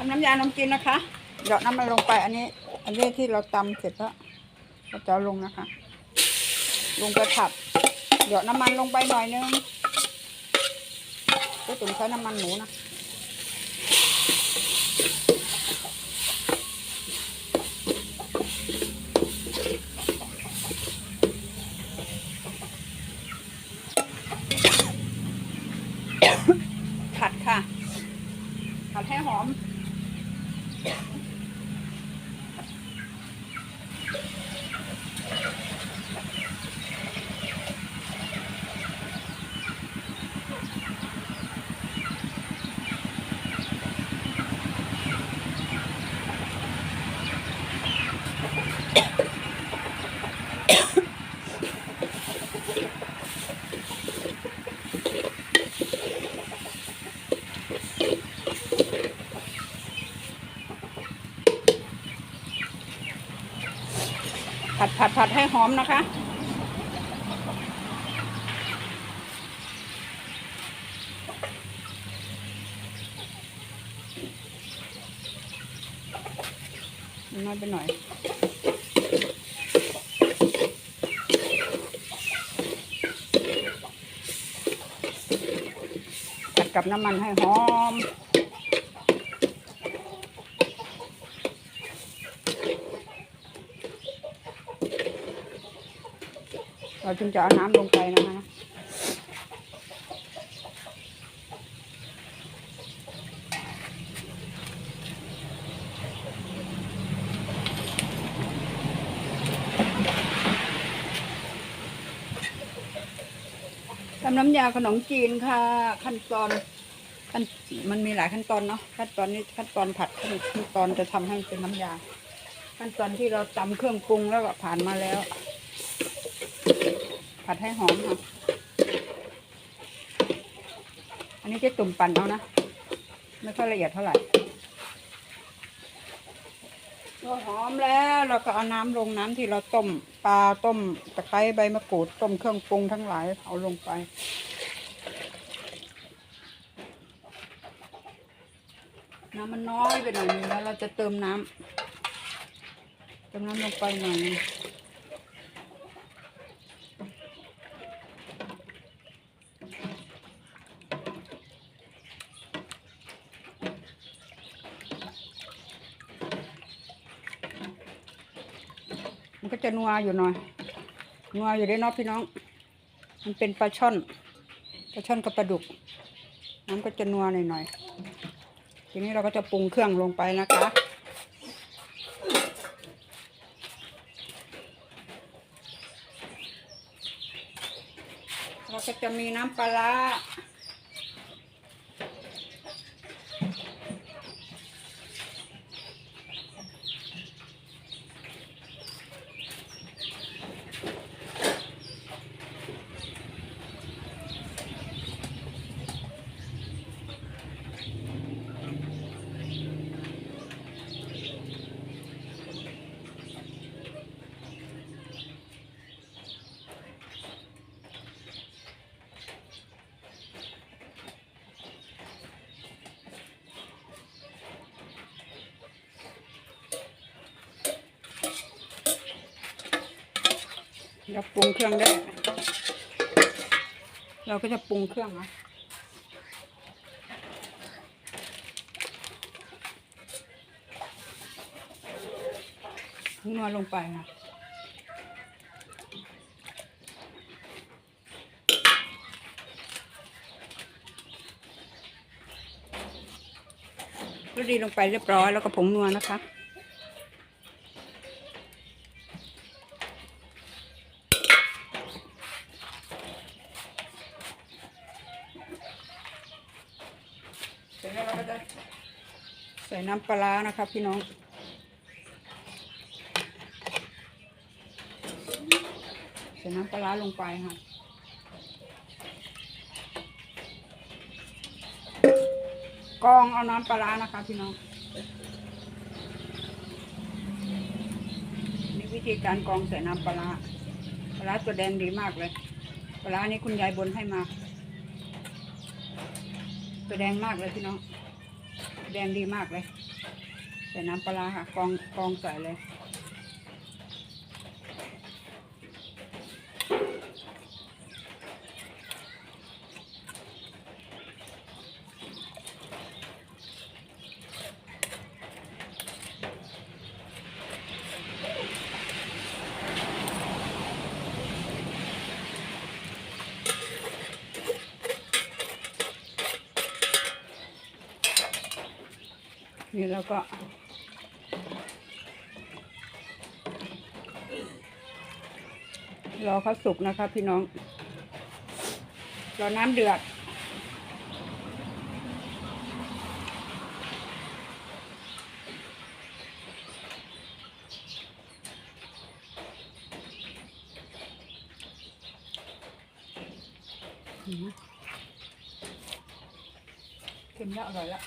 ทำน้ำยานมจีนนะคะหยอดน้ำมันลงไปอันนี้ อันนี้ที่เราตำเสร็จแล้วเราจะลงนะคะ ลงไปผัดหยอดน้ำมันลงไปหน่อยนึงก็ตุ๋นใช้น้ำมันหมูนะผัดค่ะผัดให้หอม ผัดผัดผัดให้หอมนะคะ น้อยไปหน่อย กับน้ำมันให้หอม เราจึงจะเอาน้ำลงไปนะคะ ทำน้ำยาขนมจีนค่ะ ขั้นตอนขั้นมันมีหลายขั้นตอนเนาะขั้นตอนนี้ขั้นตอนผัดขั้นขั้นตอนจะทำให้เป็นน้ำยา ขั้นตอนที่เราตำเครื่องปรุงแล้วก็ผ่านมาแล้ว ผัดให้หอมค่ะอันนี้จะตุ่มปั่นเอานะไม่ค่อยละเอียดเท่าไหร่ หอมแล้วเราก็เอาน้ำลงน้ำที่เราต้มปลาต้มตะไคร้ใบมะกรูดต้มเครื่องปรุงทั้งหลายเอาลงไป น้ำมันน้อยไปหน่อยนึงแล้วเราจะเติมน้ำเติมน้ำลงไปหน่อยนึง มันก็จะนัวอยู่หน่อย นัวอยู่ได้เนอกพี่น้อง มันเป็นปลาช่อน ปลาช่อนกับปลาดุกน้ำก็จะนัวหน่อยๆ ทีนี้เราก็จะปรุงเครื่องลงไปนะคะเราก็จะมีน้ำปลา เราปรุงเครื่องได้ เราก็จะปรุงเครื่องนะนัวลงไปนะก็ดีลงไปเรียบร้อยแล้วก็ผงนัวนะคะ เสร็จแล้วเราก็จะใส่น้ำปลานะคะพี่น้อง ใส่น้ำปลาลงไปค่ะกองเอาน้ำปลานะคะพี่น้องนี่วิธีการกองใส่น้ำปลาปลาตัวแดงดีมากเลยปลาร้านี้คุณยายบนให้มา ตัวแดงมากเลยพี่น้อง แดงดีมากเลย ใส่น้ำปลาร้าค่ะกองกองใส่เลย นี่แล้วก็ รอเขาสุกนะคะพี่น้อง รอน้ำเดือด เค็มแล้วอร่อยแล้ว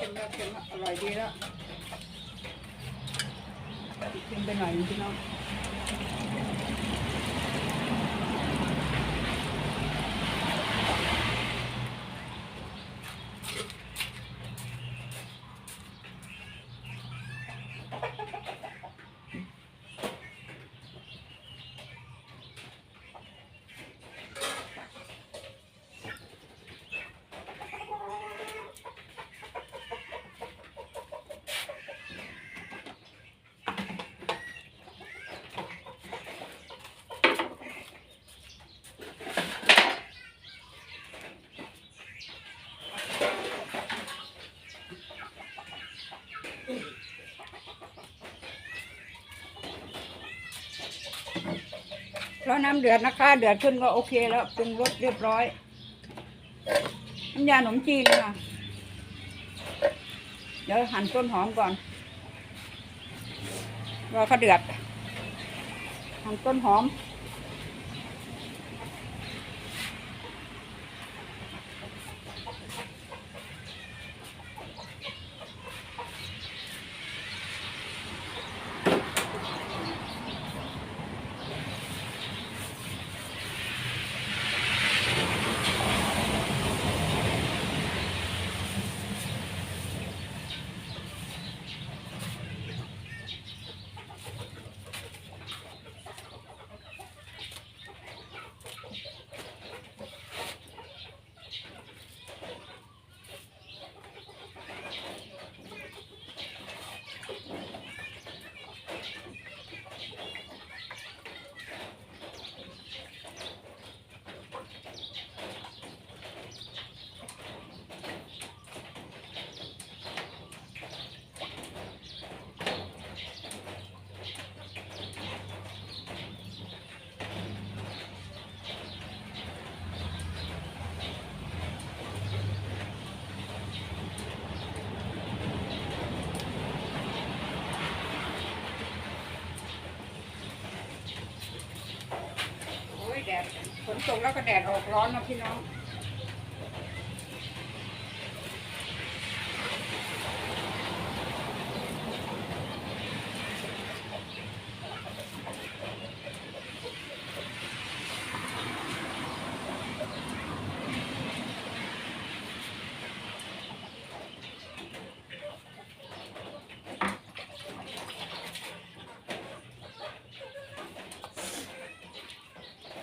ค็มแล้วเค็มแล้วอร่อยดีแล้วเค็มไปหน่อยพี่น้อง รอน้ำเดือดนะคะ เดือดขึ้นก็โอเคแล้วปรุงรสเรียบร้อย น้ำยาขนมจีนค่ะเดี๋ยวหั่นต้นหอมก่อนรอเขาเดือดหั่นต้นหอม ดฝนตกแล้วก็แดดออกร้อนนะพี่น้อง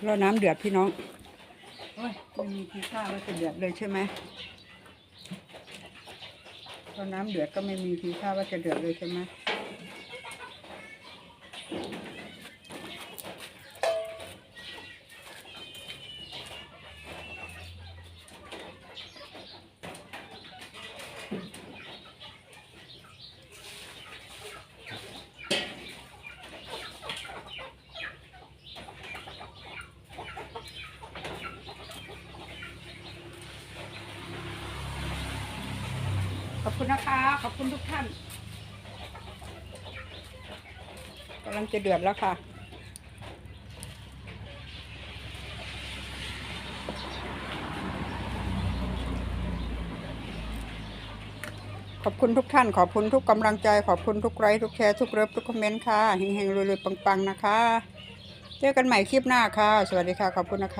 รอน้ำเดือดพี่น้องโอ้ยไม่มีทีท่าว่าจะเดือดเลยใช่ไหมรอน้ำเดือดก็ไม่มีทีท่าว่าจะเดือดเลยใช่ไหม นะคะ ขอบคุณทุกท่านกำลังจะเดือดแล้วค่ะ ขอบคุณทุกท่าน ขอบคุณทุกกำลังใจ ขอบคุณทุกไลค์ทุกแชร์ทุกเลิฟทุกคอมเมนต์ค่ะเฮงๆรวยๆปังๆนะคะ เจอกันใหม่คลิปหน้าค่ะ สวัสดีค่ะ ขอบคุณนะคะ